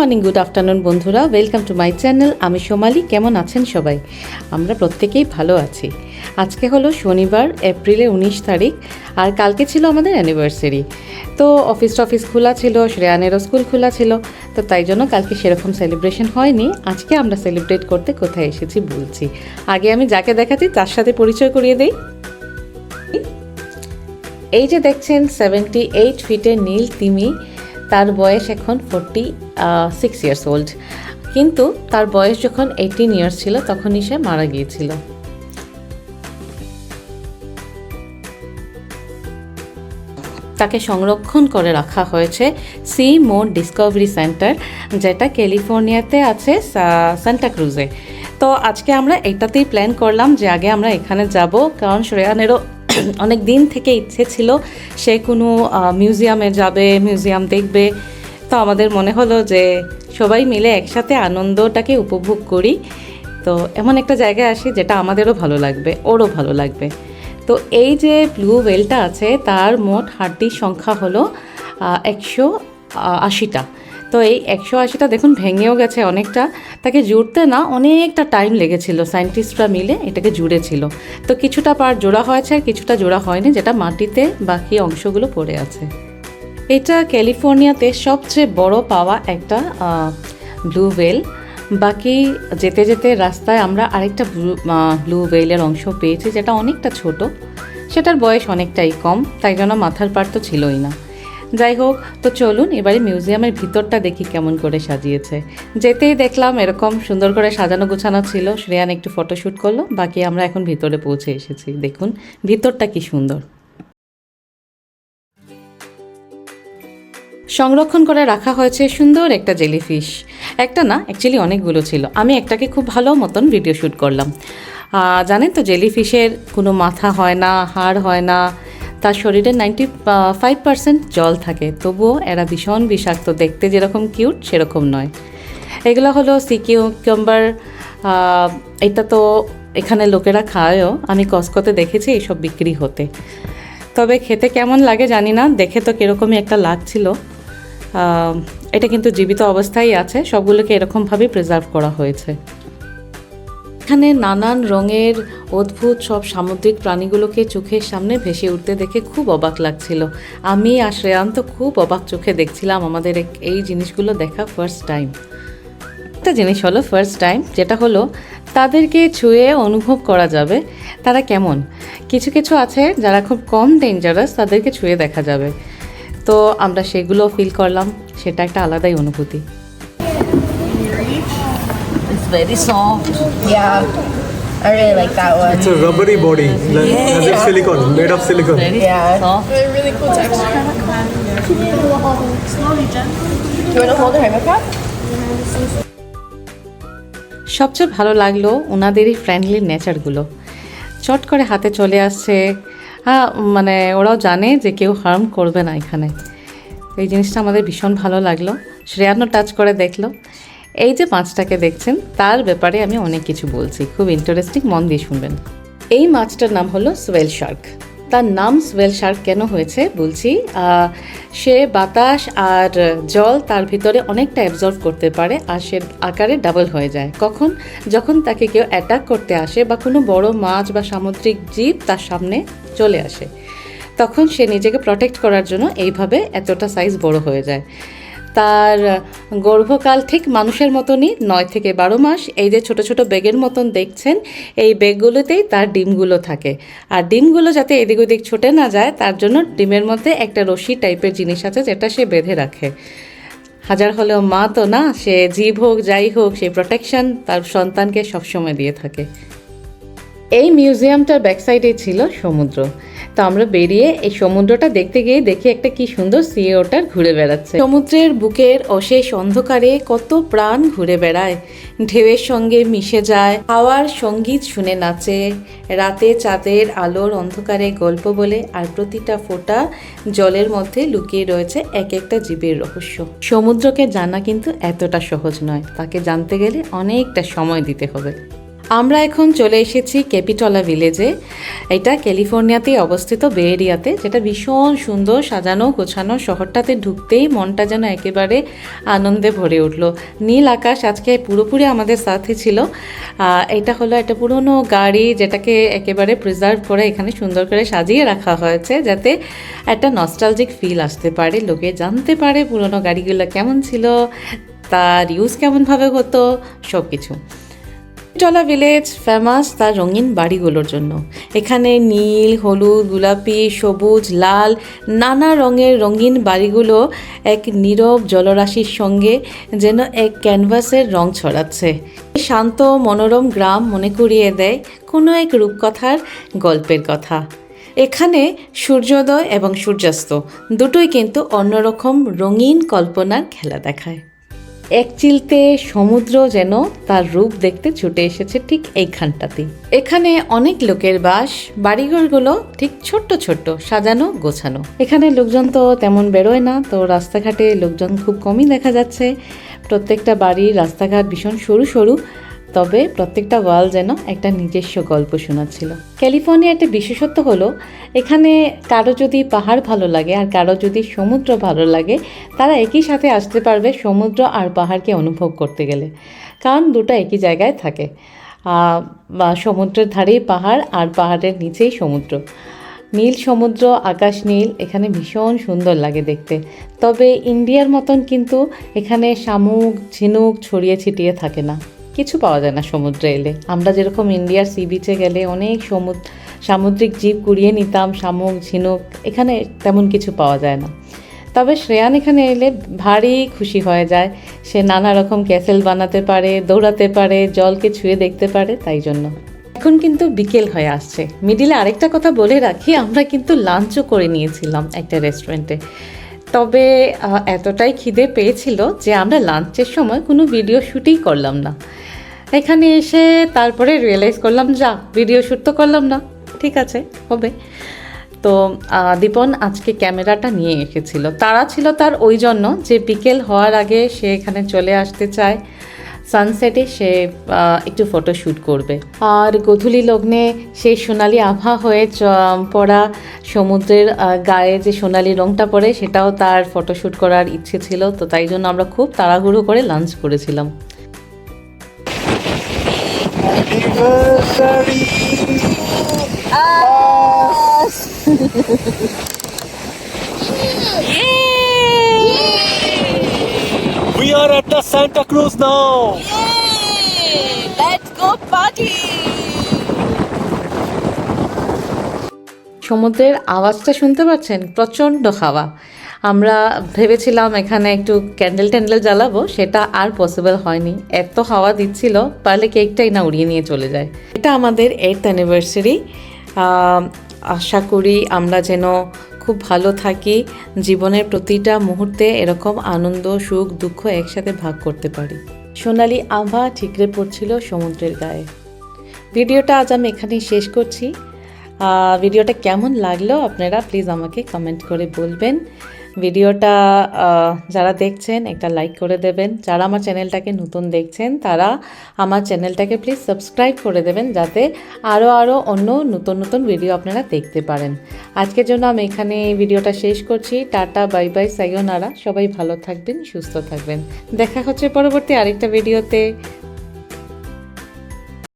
Morning good afternoon বন্ধুরা। Welcome to my channel আমি সোমালি। কেমন আছেন সবাই? আমরা প্রত্যেকেই ভালো আছি। আজকে হলো শনিবার, এপ্রিলের উনিশ তারিখ, আর কালকে ছিল আমাদের অ্যানিভার্সারি তো অফিস টফিস খোলা ছিল, শ্রেয়ানেরও স্কুল খোলা ছিল, তো তাই জন্য কালকে সেরকম সেলিব্রেশন হয়নি। আজকে আমরা সেলিব্রেট করতে কোথায় এসেছি বলছি। আগে আমি যাকে দেখাচ্ছি, তার সাথে পরিচয় করিয়ে দেই। এই যে দেখছেন সেভেন্টি এইট ফিটের নীল তিমি তার বয়স এখন ফোরটি সিক্স ইয়ার্স ওল্ড কিন্তু তার বয়স যখন এইটিন ইয়ার্স ছিল, তখনই সে মারা গিয়েছিল। তাকে সংরক্ষণ করে রাখা হয়েছে সি মোড ডিসকভারি সেন্টার, যেটা ক্যালিফোর্নিয়াতে আছে, সা- সান্টা ক্রুজে তো আজকে আমরা এটাতেই প্ল্যান করলাম যে আগে আমরা এখানে যাব, কারণ শ্রেয়ানেরও অনেক দিন থেকে ইচ্ছে ছিল সে কোনো মিউজিয়ামে যাবে মিউজিয়াম দেখবে। তো আমাদের মনে হলো যে সবাই মিলে একসাথে আনন্দটাকে উপভোগ করি। তো এমন একটা জায়গায় আসি যেটা আমাদেরও ভালো লাগবে, ওরও ভালো লাগবে। তো এই যে ব্লু ওয়েলটা আছে, তার মোট হাড্ডির সংখ্যা হলো একশো আশিটা। তো এই একশো আশিটা দেখুন ভেঙেও গেছে অনেকটা। তাকে জুড়তে না অনেকটা টাইম লেগেছিল সায়েন্টিস্টরা মিলে এটাকে জুড়েছিল। তো কিছুটা পার জোড়া হয়েছে আর কিছুটা জোড়া হয়নি, যেটা মাটিতে বাকি অংশগুলো পড়ে আছে। এটা ক্যালিফোর্নিয়াতে সবচেয়ে বড় পাওয়া একটা ব্লু ওয়েল বাকি যেতে যেতে রাস্তায় আমরা আরেকটা ব্লু ওয়েলের অংশ পেয়েছি, যেটা অনেকটা ছোট। সেটার বয়স অনেকটাই কম, তাই জন্য মাথার পার তো ছিলই না। যাই হোক, তো চলুন এবারে মিউজিয়ামের ভিতরটা দেখি কেমন করে সাজিয়েছে। যেতেই দেখলাম এরকম সুন্দর করে সাজানো গোছানো ছিল। শ্রেয়ান একটু ফটোশ্যুট করল, বাকি আমরা এখন ভিতরে পৌঁছে এসেছি। দেখুন, ভিতরটা কি সুন্দর। সংরক্ষণ করে রাখা হয়েছে সুন্দর একটা জেলিফিশ। একটা না অ্যাকচুয়ালি অনেকগুলো ছিল। আমি একটাকে খুব ভালো মতন ভিডিও শ্যুট করলাম। জানেন তো, জেলিফিশের কোনো মাথা হয় না, হাড় হয় না তার শরীরে নাইনটি ফাইভ পার্সেন্ট জল থাকে। তবুও এরা ভীষণ বিষাক্ত। দেখতে যেরকম কিউট সেরকম নয়। এগুলো হলো সিকিউকাম্বার এটা তো এখানে লোকেরা খায়ও। আমি কসকতে দেখেছি, এইসব বিক্রি হতে। তবে খেতে কেমন লাগে জানি না। দেখে তো কীরকমই একটা লাগছিল। এটা কিন্তু জীবিত অবস্থায় আছে। সবগুলোকে এরকমভাবেই প্রিজার্ভ করা হয়েছে। এখানে নানান রঙের, অদ্ভুত সব সামুদ্রিক প্রাণীগুলোকে চোখের সামনে ভেসে উঠতে দেখে খুব অবাক লাগছিল। আমি আর শ্রেয়ান্ত খুব অবাক চোখে দেখছিলাম আমাদের এই জিনিসগুলো দেখা ফার্স্ট টাইম একটা জিনিস হলো ফার্স্ট টাইম যেটা হলো তাদেরকে ছুঁয়ে অনুভব করা যাবে, তারা কেমন? কিছু কিছু আছে যারা খুব কম ডেঞ্জারাস তাদেরকে ছুঁয়ে দেখা যাবে। তো আমরা সেগুলো ফিল করলাম, সেটা একটা আলাদাই অনুভূতি। Very soft. Yeah, I really like that one. It's a rubbery body, like, as if silicone, made of silicone. Very Yeah. soft. really cool texture. Do you want to hold the hammer সবচেয়ে ভালো লাগল ওনাদেরই friendly নেচারগুলো চট করে হাতে চলে আসছে হ্যাঁ মানে ওরাও জানে যে কেউ হার্ম করবে না এখানে এই জিনিসটা আমাদের ভীষণ ভালো লাগল শ্রেয়ান্ন টাচ করে দেখল এই যে মাছটাকে দেখছেন, তার ব্যাপারে আমি অনেক কিছু বলছি। খুব ইন্টারেস্টিং মন দিয়ে শুনবেন। এই মাছটার নাম হলো সোয়েল শার্ক। তার নাম সোয়েল শার্ক কেন হয়েছে বলছি সে বাতাস আর জল তার ভিতরে অনেকটা অ্যাবজর্ভ করতে পারে আর সে আকারে ডাবল হয়ে যায়। কখন? যখন তাকে কেউ অ্যাটাক করতে আসে বা কোনো বড় মাছ বা সামুদ্রিক জীব তার সামনে চলে আসে, তখন সে নিজেকে প্রোটেক্ট করার জন্য এইভাবে এতটা সাইজ বড় হয়ে যায়। তার গর্ভকাল ঠিক মানুষের মতনই, নয় থেকে বারো মাস। এই যে ছোট ছোট বেগের মতন দেখছেন, এই বেগগুলোতেই তার ডিমগুলো থাকে। আর ডিমগুলো যাতে এদিক ওদিক ছুটে না যায়, তার জন্য ডিমের মধ্যে একটা রশি টাইপের জিনিস আছে যেটা সে বেঁধে রাখে। হাজার হলেও মা তো না, সে জীব হোক, যাই হোক সেই প্রোটেকশন তার সন্তানকে সবসময় দিয়ে থাকে। এই মিউজিয়ামটার ব্যাকসাইডে ছিল সমুদ্র। তো আমরা বেরিয়ে এই সমুদ্রটা দেখতে গিয়ে দেখি একটা কি সুন্দর সি ওটার ঘুরে বেড়াচ্ছে। সমুদ্রের বুকের অশেষ অন্ধকারে কত প্রাণ ঘুরে বেড়ায়। ঢেউয়ের সঙ্গে মিশে যায়, হাওয়ার সংগীত শুনে নাচে। রাতে চাঁদের আলোর অন্ধকারে গল্প বলে আর প্রতিটা ফোঁটা জলের মধ্যে লুকিয়ে রয়েছে এক একটা জীবের রহস্য। সমুদ্রকে জানা কিন্তু এতটা সহজ নয়, তাকে জানতে গেলে অনেকটা সময় দিতে হবে। আমরা এখন চলে এসেছি ক্যাপিটলা ভিলেজে। এটা ক্যালিফোর্নিয়াতেই অবস্থিত বে এরিয়াতে যেটা ভীষণ সুন্দর সাজানো গোছানো শহরটাতে ঢুকতেই মনটা যেন একেবারে আনন্দে ভরে উঠল। নীল আকাশ আজকে পুরোপুরি আমাদের সাথে ছিল। এটা হলো একটা পুরনো গাড়ি যেটাকে একেবারে প্রিজার্ভ করে এখানে সুন্দর করে সাজিয়ে রাখা হয়েছে, যাতে একটা নস্টালজিক ফিল আসতে পারে, লোকে জানতে পারে পুরনো গাড়িগুলো কেমন ছিল, তার ইউজ কেমনভাবে হতো সব কিছু টলা ভিলেজ ফেমাস তার রঙিন বাড়িগুলোর জন্য। এখানে নীল, হলুদ, গোলাপি, সবুজ, লাল, নানা রঙের রঙিন বাড়িগুলো এক নীরব জলরাশির সঙ্গে যেন এক ক্যানভাসের রং ছড়াচ্ছে। শান্ত, মনোরম গ্রাম মনে করিয়ে দেয় কোনো এক রূপকথার গল্পের কথা। এখানে সূর্যোদয় এবং সূর্যাস্ত দুটোই কিন্তু অন্যরকম রঙিন কল্পনার খেলা দেখায়। এক চিলতে সমুদ্র যেন তার রূপ দেখতে ছুটে এসেছে ঠিক এইখানটাতে এখানে অনেক লোকের বাস, বাড়িঘরগুলো ঠিক ছোট্ট ছোট্ট, সাজানো, গোছানো। এখানে লোকজন তো তেমন বেরোয় না, তো রাস্তাঘাটে লোকজন খুব কমই দেখা যাচ্ছে। প্রত্যেকটা বাড়ির রাস্তাঘাট ভীষণ সরু সরু তবে প্রত্যেকটা ওয়াল যেন একটা নিজস্ব গল্প শোনাচ্ছিল। ক্যালিফোর্নিয়া একটা বিশেষত্ব হলো, এখানে কারও যদি পাহাড় ভালো লাগে আর কারও যদি সমুদ্র ভালো লাগে, তারা একই সাথে আসতে পারবে সমুদ্র আর পাহাড়কে অনুভব করতে গেলে। কারণ দুটো একই জায়গায় থাকে। বা সমুদ্রের ধারেই পাহাড় আর পাহাড়ের নিচেই সমুদ্র। নীল সমুদ্র, আকাশ নীল, এখানে ভীষণ সুন্দর লাগে দেখতে। তবে ইন্ডিয়ার মতন কিন্তু এখানে শামুক, ঝিনুক ছড়িয়ে ছিটিয়ে থাকে না। কিছু পাওয়া যায় না সমুদ্রে এলে। আমরা যেরকম ইন্ডিয়ার সি বিচে গেলে অনেক সমুদ্র সামুদ্রিক জীব কুড়িয়ে নিতাম, শামুক, ঝিনুক, এখানে তেমন কিছু পাওয়া যায় না। তবে শ্রেয়ান এখানে এলে ভারী খুশি হয়ে যায়। সে নানা রকম ক্যাসেল বানাতে পারে, দৌড়াতে পারে, জলকে ছুঁয়ে দেখতে পারে, তাই জন্য। এখন কিন্তু বিকেল হয়ে আসছে। মিডিলে আরেকটা কথা বলে রাখি, আমরা কিন্তু লাঞ্চও করে নিয়েছিলাম একটা রেস্টুরেন্টে তবে এতটাই খিদে পেয়েছিল যে আমরা লাঞ্চের সময় কোনো ভিডিও শ্যুটই করলাম না। এখানে এসে তারপরে রিয়েলাইজ করলাম, যা ভিডিও শ্যুট তো করলাম না। ঠিক আছে, হবে। তো দীপন আজকে ক্যামেরাটা নিয়ে এসেছিল। তারা ছিল তার ওই জন্য যে বিকেল হওয়ার আগে সে এখানে চলে আসতে চায়। সানসেটে সে একটু ফটো শ্যুট করবে। আর গধূলি লগ্নে সেই সোনালি আভা হয়ে পড়া সমুদ্রের গায়ে যে সোনালি রংটা পড়ে, সেটাও তার ফটোশ্যুট করার ইচ্ছে ছিল। তো তাই জন্য আমরা খুব তাড়াহুড়ো করে লাঞ্চ করেছিলাম। We are at the Santa Cruz now. Yay! Let's go party! সমুদ্রের আওয়াজটা শুনতে পাচ্ছেন প্রচণ্ড হাওয়া আমরা ভেবেছিলাম এখানে একটু ক্যান্ডেল ট্যান্ডেল জ্বালাবো, সেটা আর পসিবল হয়নি। এত হাওয়া দিচ্ছিল পারলে কেকটাই না উড়িয়ে নিয়ে চলে যায়। এটা আমাদের এইথ অ্যানিভার্সারি আশা করি আমরা যেন খুব ভালো থাকি, জীবনের প্রতিটা মুহূর্তে এরকম আনন্দ, সুখ, দুঃখ একসাথে ভাগ করতে পারি। সোনালি আভা ঠিকরে পড়ছিল সমুদ্রের গায়ে। ভিডিওটা আজ আমি এখানেই শেষ করছি। ভিডিওটা কেমন লাগল আপনারা প্লিজ আমাকে কমেন্ট করে বলবেন। ভিডিওটা যারা দেখছেন, একটা লাইক করে দেবেন। যারা আমার চ্যানেলটাকে নতুন দেখছেন, তারা আমার চ্যানেলটাকে প্লিজ সাবস্ক্রাইব করে দেবেন, যাতে আরও আরও অন্য নতুন নতুন ভিডিও আপনারা দেখতে পারেন। আজকের জন্য আমি এখানে এই ভিডিওটা শেষ করছি। টাটা, বাই বাই সাইওনারা সবাই ভালো থাকবেন, সুস্থ থাকবেন। দেখা হচ্ছে পরবর্তী আরেকটা ভিডিওতে।